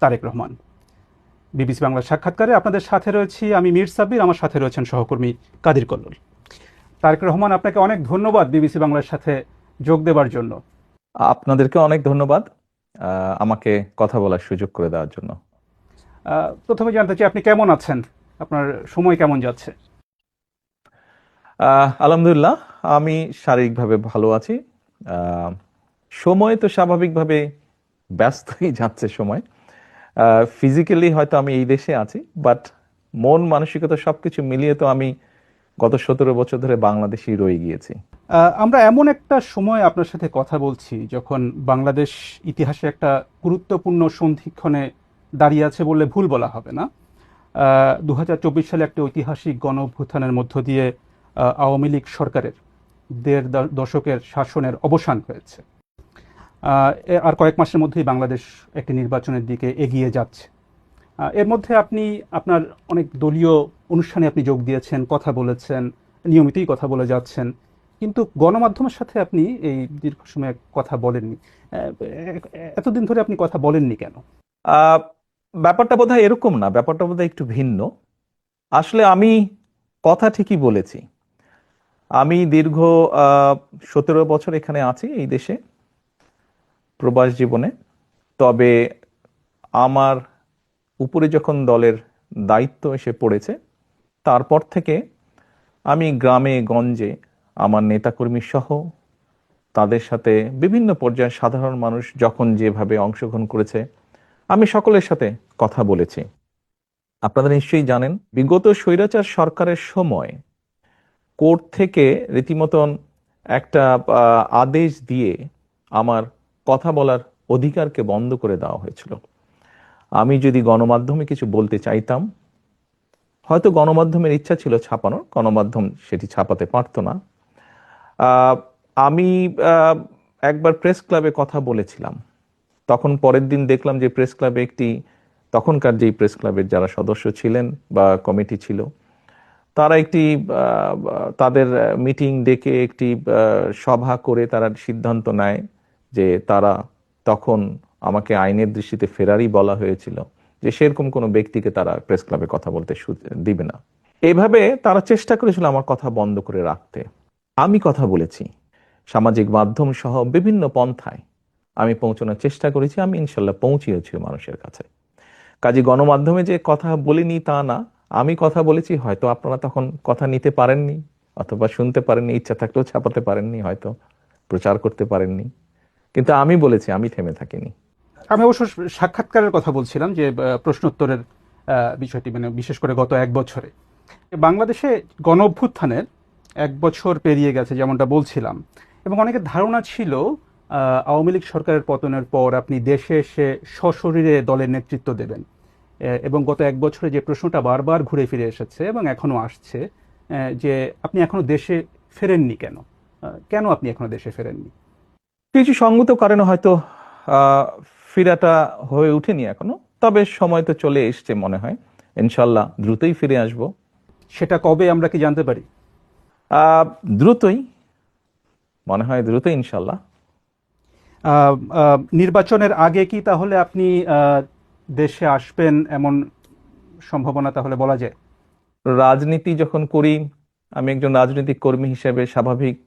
Tarique Rahman. BBC বাংলার সাক্ষাৎকারে আপনাদের সাথে রয়েছি আমি মীর সাব্বির আমার সাথে রয়েছেন সহকর্মী কাদির কল্লোল। তারেক রহমান আপনাকে অনেক ধন্যবাদ বিবিসি বাংলার সাথে যোগ দেবার জন্য। আপনাদেরকে অনেক ধন্যবাদ আমাকে কথা বলার সুযোগ করে দেওয়ার জন্য। প্রথমে জানতে চাই আপনি কেমন আছেন? আপনার সময় কেমন যাচ্ছে? আলহামদুলিল্লাহ আমি শারীরিকভাবে ভালো আছি। সময় তো স্বাভাবিকভাবে ব্যস্তই যাচ্ছে সময়। ফিজিক্যালি হয়তো আমি এই দেশে আছি বাট মন, মানসিকতা সবকিছু মিলিয়ে তো আমি গত সতেরো বছর ধরে বাংলাদেশেই রয়ে গিয়েছি। আমরা এমন একটা সময় আপনার সাথে কথা বলছি যখন বাংলাদেশ ইতিহাসে একটা গুরুত্বপূর্ণ সন্ধিক্ষণে দাঁড়িয়ে আছে বললে ভুল বলা হবে না। দু হাজার চব্বিশ সালে একটা ঐতিহাসিক গণ অভ্যুত্থানের মধ্য দিয়ে আওয়ামী লীগ সরকারের দেড় দশকের শাসনের অবসান হয়েছে। আর কয়েক মাসের মধ্যেই বাংলাদেশ একটি নির্বাচনের দিকে এগিয়ে যাচ্ছে। এর মধ্যে আপনি, আপনার অনেক দলীয় অনুষ্ঠানে আপনি যোগ দিয়েছেন, কথা বলেছেন, নিয়মিতই কথা বলে যাচ্ছেন, কিন্তু গণমাধ্যমের সাথে আপনি এই দীর্ঘ সময় কথা বলেননি। এতদিন ধরে আপনি কথা বলেননি কেন? ব্যাপারটা বোধহয় এরকম না, ব্যাপারটা বোধহয় একটু ভিন্ন। আসলে আমি কথা ঠিকই বলেছি। আমি দীর্ঘ সতেরো বছর এখানে আছি এই দেশে। প্রবাস জীবনে। তবে আমার উপরে যখন দলের দায়িত্ব এসে পড়েছে, তারপর থেকে আমি গ্রামে, গঞ্জে আমার নেতাকর্মী সহ তাদের সাথে বিভিন্ন পর্যায়ে সাধারণ মানুষ যখন যেভাবে অংশগ্রহণ করেছে, আমি সকলের সাথে কথা বলেছি। আপনারা নিশ্চয়ই জানেন, বিগত স্বৈরাচার সরকারের সময় কোর্ট থেকে রীতিমতন একটা আদেশ দিয়ে আমার কথা বলার অধিকারকে বন্ধ করে দেওয়া হয়েছিল। আমি যদি গণমাধ্যমে কিছু বলতে চাইতাম, হয়তো গণমাধ্যমের ইচ্ছা ছিল ছাপানোর, গণমাধ্যম সেটি ছাপাতে পারতো না। আমি একবার প্রেস ক্লাবে কথা বলেছিলাম। তখন পরের দিন দেখলাম যে প্রেস ক্লাবে একটি, তখনকার যেই প্রেস ক্লাবের যারা সদস্য ছিলেন বা কমিটি ছিল, তারা একটি তাদের মিটিং ডেকে একটি সভা করে তারা সিদ্ধান্ত নেয়। যে তারা তখন আমাকে আইনের দৃষ্টিতে ফেরারই বলা হয়েছিল যে সেরকম কোনো ব্যক্তিকে তারা প্রেস ক্লাবে কথা বলতে দিবে না। এভাবে তারা চেষ্টা করেছিল আমার কথা বন্ধ করে রাখতে। আমি কথা বলেছি। সামাজিক মাধ্যম সহ বিভিন্ন পন্থায় আমি পৌঁছানোর চেষ্টা করেছি, আমি ইনশাল্লাহ পৌঁছিয়েছি মানুষের কাছে। কাজে গণমাধ্যমে যে কথা বলিনি তা না, আমি কথা বলেছি, হয়তো আপনারা তখন কথা নিতে পারেননি, অথবা শুনতে পারেননি, ইচ্ছা থাকলেও ছাপাতে পারেননি, হয়তো প্রচার করতে পারেননি। কিন্তু আমি বলেছি, আমি থেমে থাকিনি। আমি অবশ্য সাক্ষাৎকারের কথা বলছিলাম যে প্রশ্নোত্তরের বিষয়টি মানে বিশেষ করে গত এক বছরে। বাংলাদেশে গণ অভ্যুত্থানের এক বছর পেরিয়ে গেছে, যেমনটা বলছিলাম। এবং অনেকের ধারণা ছিল আওয়ামী লীগ সরকারের পতনের পর আপনি দেশে এসে সশরীরে দলের নেতৃত্ব দেবেন। এবং গত এক বছরে যে প্রশ্নটা বারবার ঘুরে ফিরে এসেছে এবং এখনও আসছে যে আপনি এখনও দেশে ফেরেননি কেন? কেন আপনি এখনও দেশে ফেরেননি? কিছু সঙ্গত কারণে হয়তো ফিরাটা হয়ে ওঠেনি এখনও। তবে সময় তো চলে এসছে মনে হয়। ইনশাল্লাহ দ্রুতই ফিরে আসব। সেটা কবে আমরা কি জানতে পারি? দ্রুতই। মনে হয় দ্রুতই ইনশাল্লাহ। নির্বাচনের আগে কি তাহলে আপনি দেশে আসবেন এমন সম্ভাবনা তাহলে বলা যায়? রাজনীতি যখন করি আমি একজন রাজনৈতিক কর্মী হিসেবে স্বাভাবিক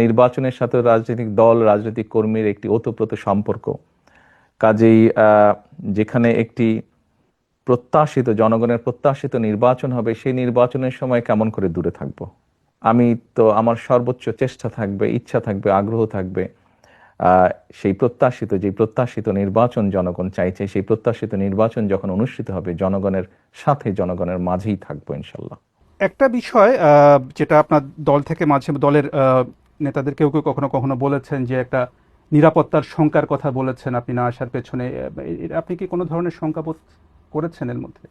নির্বাচনের সাথে রাজনৈতিক দল, রাজনৈতিক কর্মীর একটি ওতপ্রোত সম্পর্ক। কাজেই যেখানে একটি প্রত্যাশিত, জনগণের প্রত্যাশিত নির্বাচন হবে, সেই নির্বাচনের সময় কেমন করে দূরে থাকব? আমি তো, আমার সর্বোচ্চ চেষ্টা থাকবে, ইচ্ছা থাকবে, আগ্রহ থাকবে সেই প্রত্যাশিত, যে প্রত্যাশিত নির্বাচন জনগণ চাইছে, সেই প্রত্যাশিত নির্বাচন যখন অনুষ্ঠিত হবে, জনগণের সাথে, জনগণের মাঝেই থাকব ইনশাল্লাহ। একটা বিষয় যেটা আপনার দল থেকে মাঝে, দলের নেতাদের কেউ কেউ কখনো কখনো বলেছেন যে একটা নিরাপত্তার শঙ্কার কথা বলেছেন আপনি না আসার পেছনে। আপনি কি কোনো ধরনের শঙ্কা বোধ করেছেন এর মধ্যে?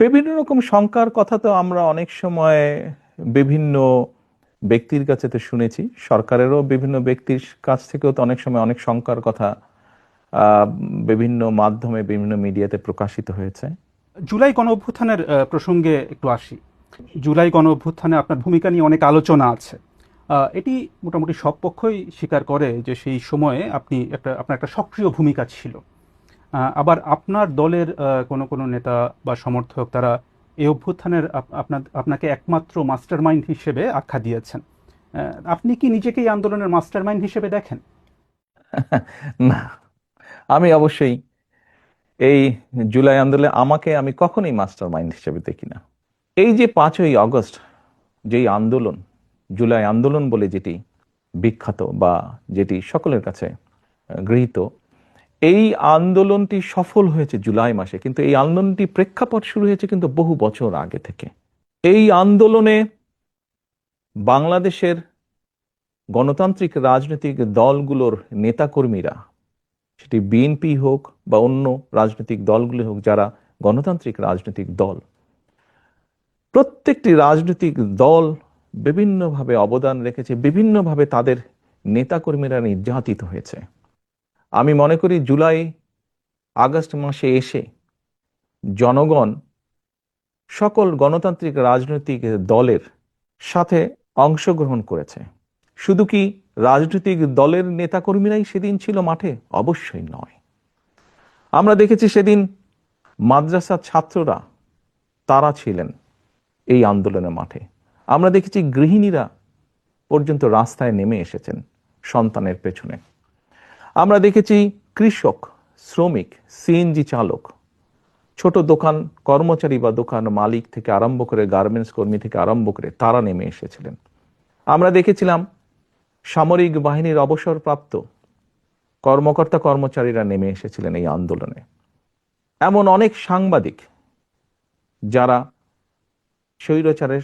বিভিন্ন রকম শঙ্কার কথা তো আমরা অনেক সময় বিভিন্ন ব্যক্তির কাছে তো শুনেছি। সরকারেরও বিভিন্ন ব্যক্তির কাছ থেকেও তো অনেক সময় অনেক শঙ্কার কথা বিভিন্ন মাধ্যমে বিভিন্ন মিডিয়াতে প্রকাশিত হয়েছে। জুলাই গণ অভ্যুত্থানের প্রসঙ্গে একটু আসি। জুলাই গণ অভ্যুত্থানে আপনার ভূমিকা নিয়ে অনেক আলোচনা আছে। এটি মোটামুটি সব পক্ষই স্বীকার করে যে সেই সময়ে আপনি একটা, আপনার একটা সক্রিয় ভূমিকা ছিল। আবার আপনার দলের কোনো কোনো নেতা বা সমর্থক তারা এই অভ্যুত্থানের আপনার আপনাকে একমাত্র মাস্টারমাইন্ড হিসেবে আখ্যা দিয়েছেন। আপনি কি নিজেকে এই আন্দোলনের মাস্টারমাইন্ড হিসেবে দেখেন? না, আমি অবশ্যই এই জুলাই আন্দোলনে আমাকে আমি কখনোই মাস্টার মাইন্ড হিসেবে দেখি না। এই যে পাঁচই আগস্ট, যেই আন্দোলন, জুলাই আন্দোলন বলে যেটি বিখ্যাত বা যেটি সকলের কাছে গৃহীত, এই আন্দোলনটি সফল হয়েছে জুলাই মাসে, কিন্তু এই আন্দোলনটি প্রেক্ষাপট শুরু হয়েছে কিন্তু বহু বছর আগে থেকে। এই আন্দোলনে বাংলাদেশের গণতান্ত্রিক রাজনৈতিক দলগুলোর নেতাকর্মীরা, সেটি বিএনপি হোক বা অন্য রাজনৈতিক দলগুলি হোক, যারা গণতান্ত্রিক রাজনৈতিক দল প্রত্যেকটি রাজনৈতিক দল বিভিন্নভাবে অবদান রেখেছে, বিভিন্নভাবে তাদের নেতাকর্মীরা নির্যাতিত হয়েছে। আমি মনে করি জুলাই, আগস্ট মাসে এসে জনগণ, সকল গণতান্ত্রিক রাজনৈতিক দলের সাথে অংশগ্রহণ করেছে। শুধু কি রাজনৈতিক দলের নেতাকর্মীরাই সেদিন ছিল মাঠে? অবশ্যই নয়। আমরা দেখেছি সেদিন মাদ্রাসার ছাত্ররা, তারা ছিলেন। এই আন্দোলনের মাঠে। আমরা দেখেছি গৃহিণীরা পর্যন্ত রাস্তায় নেমে এসেছেন সন্তানের পেছনে। আমরা দেখেছি কৃষক, শ্রমিক, সিএনজি চালক, ছোট দোকান কর্মচারী বা দোকান মালিক থেকে আরম্ভ করে গার্মেন্টস কর্মী থেকে আরম্ভ করে তারা নেমে এসেছিলেন। আমরা দেখেছিলাম সামরিক বাহিনীর অবসরপ্রাপ্ত কর্মকর্তা কর্মচারীরা নেমে এসেছিলেন এই আন্দোলনে। এমন অনেক সাংবাদিক যারা স্বৈরাচারের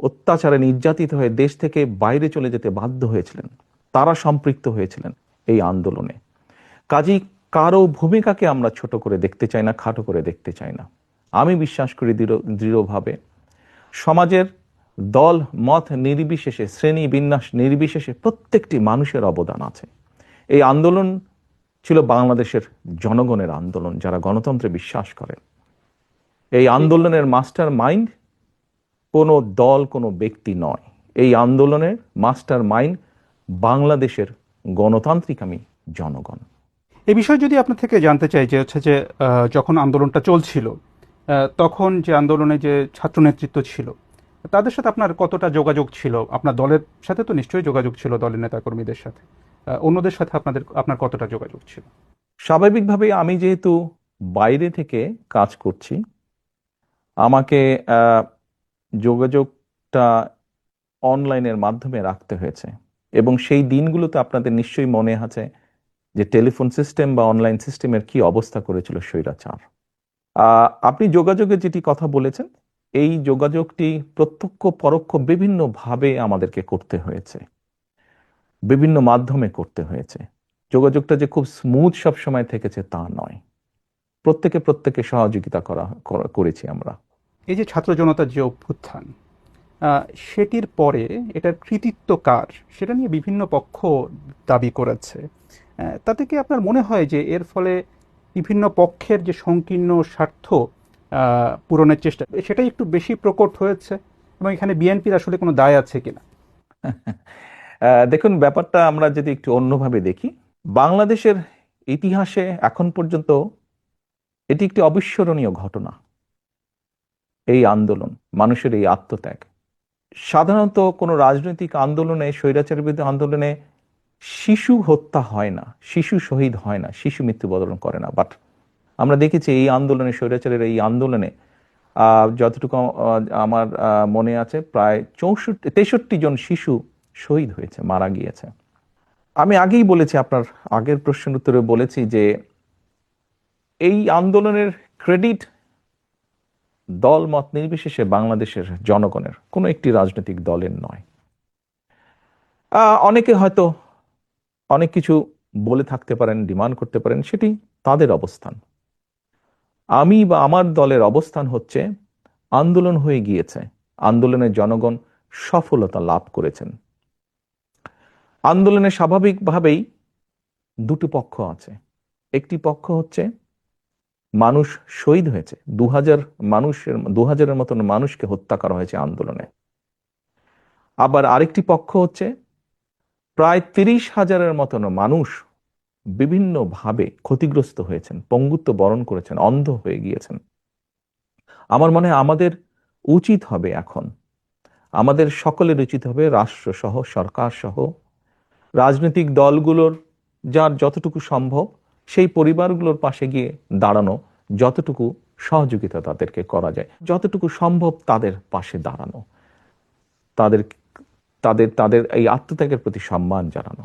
অত্যাচারে নির্যাতিত হয়ে দেশ থেকে বাইরে চলে যেতে বাধ্য হয়েছিলেন। তারা সম্পৃক্ত হয়েছিলেন এই আন্দোলনে। কাজী, কারও ভূমিকাকে আমরা ছোট করে দেখতে চাই না, খাটো করে দেখতে চাই না। আমি বিশ্বাস করি দৃঢ়, দৃঢ়ভাবে সমাজের দল, মত নির্বিশেষে, শ্রেণি বিন্যাস নির্বিশেষে প্রত্যেকটি মানুষের অবদান আছে। এই আন্দোলন ছিল বাংলাদেশের জনগণের আন্দোলন, যারা গণতন্ত্রে বিশ্বাস করে। এই আন্দোলনের মাস্টার মাইন্ড কোনো দল কোনো ব্যক্তি নয়। এই আন্দোলনের মাস্টার মাইন্ড বাংলাদেশের গণতান্ত্রিক আমি জনগণ। এই বিষয়ে যদি আপনার থেকে জানতে চাই যে হচ্ছে যে যখন আন্দোলনটা চলছিল তখন যে আন্দোলনে যে ছাত্র নেতৃত্ব ছিল তাদের সাথে আপনার কতটা যোগাযোগ ছিল? আপনার দলের সাথে তো নিশ্চয়ই যোগাযোগ ছিল দলের নেতাকর্মীদের সাথে। অন্যদের সাথে আপনাদের আপনার কতটা যোগাযোগ ছিল? স্বাভাবিকভাবে আমি যেহেতু বাইরে থেকে কাজ করছি আমাকে যোগাযোগটা অনলাইনের মাধ্যমে রাখতে হয়েছে। এবং সেই দিনগুলোতে আপনাদের নিশ্চয়ই মনে আছে যে টেলিফোন সিস্টেম বা অনলাইন সিস্টেমের কি অবস্থা করেছিল স্বৈরাচার। আপনি যোগাযোগের যেটি কথা বলেছেন, এই যোগাযোগটি প্রত্যক্ষ, পরোক্ষ, বিভিন্নভাবে আমাদেরকে করতে হয়েছে। বিভিন্ন মাধ্যমে করতে হয়েছে। যোগাযোগটা যে খুব স্মুথ সব সময় থেকেছে তা নয়। প্রত্যেকে প্রত্যেকে সহযোগিতা করা- করেছি আমরা। এই যে ছাত্র জনতার যে অভ্যুত্থান সেটির পরে এটার কৃতিত্ব কার? সেটা নিয়ে বিভিন্ন পক্ষ দাবি করেছে। তাতে কি আপনার মনে হয় যে এর ফলে বিভিন্ন পক্ষের যে সংকীর্ণ স্বার্থ পূরণের চেষ্টা, সেটাই একটু বেশি প্রকট হয়েছে? এবং এখানে বিএনপির আসলে কোনো দায় আছে কিনা? দেখুন, ব্যাপারটা আমরা যদি একটু অন্যভাবে দেখি, বাংলাদেশের ইতিহাসে এখন পর্যন্ত এটি একটি অবিস্মরণীয় ঘটনা। এই আন্দোলন, মানুষের এই আত্মত্যাগ। সাধারণত কোনো রাজনৈতিক আন্দোলনে স্বৈরাচার বিরোধী আন্দোলনে শিশু হত্যা হয় না, শিশু শহীদ হয় না, শিশু মৃত্যুবরণ করে না। বাট আমরা দেখেছি এই আন্দোলনে, স্বৈরাচারের এই আন্দোলনে যতটুকু আমার মনে আছে, প্রায় চৌষট্টি, তেষট্টি জন শিশু শহীদ হয়েছে, মারা গিয়েছে। আমি আগেই বলেছি, আপনার আগের প্রশ্নের উত্তরে বলেছি যে এই আন্দোলনের ক্রেডিট দল মত নির্বিশেষে বাংলাদেশের জনগণের, কোনো একটি রাজনৈতিক দলের নয়। অনেকে হয়তো অনেক কিছু বলে থাকতে পারেন, ডিমান্ড করতে পারেন, সেটি তাদের অবস্থান। আমি বা আমার দলের অবস্থান হচ্ছে, আন্দোলন হয়ে গিয়েছে আন্দোলনের জনগণ সফলতা লাভ করেছেন। আন্দোলনে স্বাভাবিকভাবেই দুটো পক্ষ আছে। একটি পক্ষ হচ্ছে মানুষ শহীদ হয়েছে। দু হাজার মানুষের দু হাজারের মতন মানুষকে হত্যা করা হয়েছে আন্দোলনে। আবার আরেকটি পক্ষ হচ্ছে, প্রায় তিরিশ হাজারের মতন মানুষ বিভিন্নভাবে ক্ষতিগ্রস্ত হয়েছেন, পঙ্গুত্ব বরণ করেছেন, অন্ধ হয়ে গিয়েছেন। আমার মনে হয় আমাদের উচিত হবে এখন, আমাদের সকলের উচিত হবে রাষ্ট্র সহ সরকার সহ রাজনৈতিক দলগুলোর, যার যতটুকু সম্ভব সেই পরিবারগুলোর পাশে গিয়ে দাঁড়ানো যতটুকু সহযোগিতা তাদেরকে করা যায়, যতটুকু সম্ভব তাদের পাশে দাঁড়ানো। তাদের তাদের তাদের এই আত্মত্যাগের প্রতি সম্মান জানানো।